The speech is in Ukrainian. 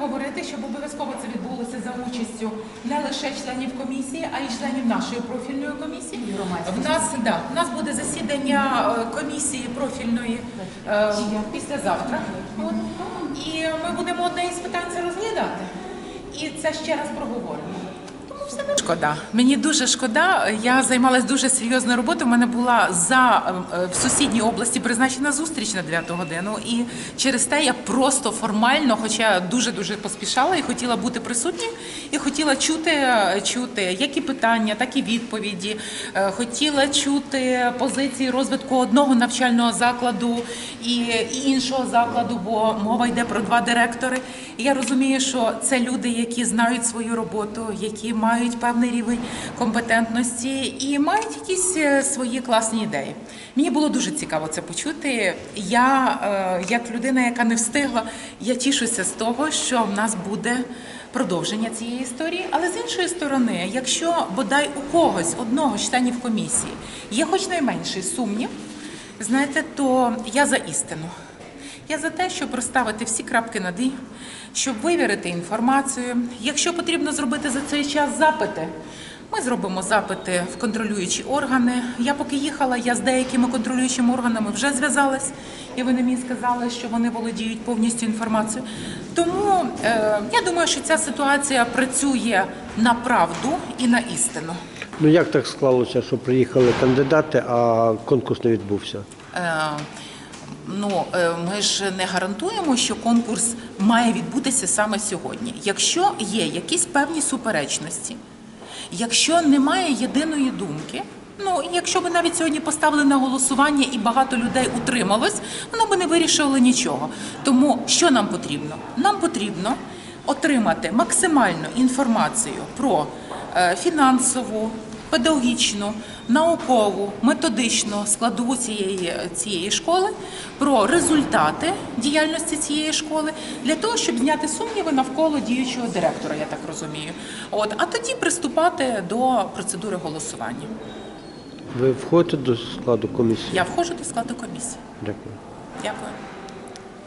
говорити, щоб обов'язково це відбулося за участю не лише членів комісії, а й членів нашої профільної комісії. В нас да, в нас буде засідання е, комісії профільної е, післязавтра. От. І ми будемо одне із питань це розглядати. І це ще раз проговоримо. Шкода. Мені дуже шкода. Я займалася дуже серйозною роботою. У мене була за е, в сусідній області призначена зустріч на 9 годину. І через те я просто формально, хоча дуже дуже поспішала і хотіла бути присутньою, і хотіла чути, чути як і питання, так і відповіді. Е, Хотіла чути позиції розвитку одного навчального закладу і, і іншого закладу, бо мова йде про два директори. І я розумію, що це люди, які знають свою роботу, які мають певний рівень компетентності і мають якісь е, свої класні ідеї. Мені було дуже цікаво це почути. Я, е, як людина, яка не встигла, я тішуся з того, що в нас буде продовження цієї історії. Але з іншої сторони, якщо бодай у когось одного з членів комісії є хоч найменший сумнів, знаєте, то я за істину. Я за те, щоб розставити всі крапки над «і», щоб вивірити інформацію. Якщо потрібно зробити за цей час запити, ми зробимо запити в контролюючі органи. Я поки їхала, я з деякими контролюючими органами вже зв'язалась, і вони мені сказали, що вони володіють повністю інформацією. Тому е, я думаю, що ця ситуація працює на правду і на істину. Ну як так склалося, що приїхали кандидати, а конкурс не відбувся? Е, Ну, е, ми ж не гарантуємо, що конкурс має відбутися саме сьогодні. Якщо є якісь певні суперечності, якщо немає єдиної думки, ну якщо би навіть сьогодні поставили на голосування і багато людей утрималось, воно би не вирішило нічого. Тому що нам потрібно? Нам потрібно отримати максимальну інформацію про е, фінансову, педагогічну, наукову, методичну складову цієї, цієї школи, про результати діяльності цієї школи для того, щоб зняти сумніви навколо діючого директора, я так розумію. От, а тоді приступати до процедури голосування. Ви входите до складу комісії? Я входжу до складу комісії. Дякую. Дякую.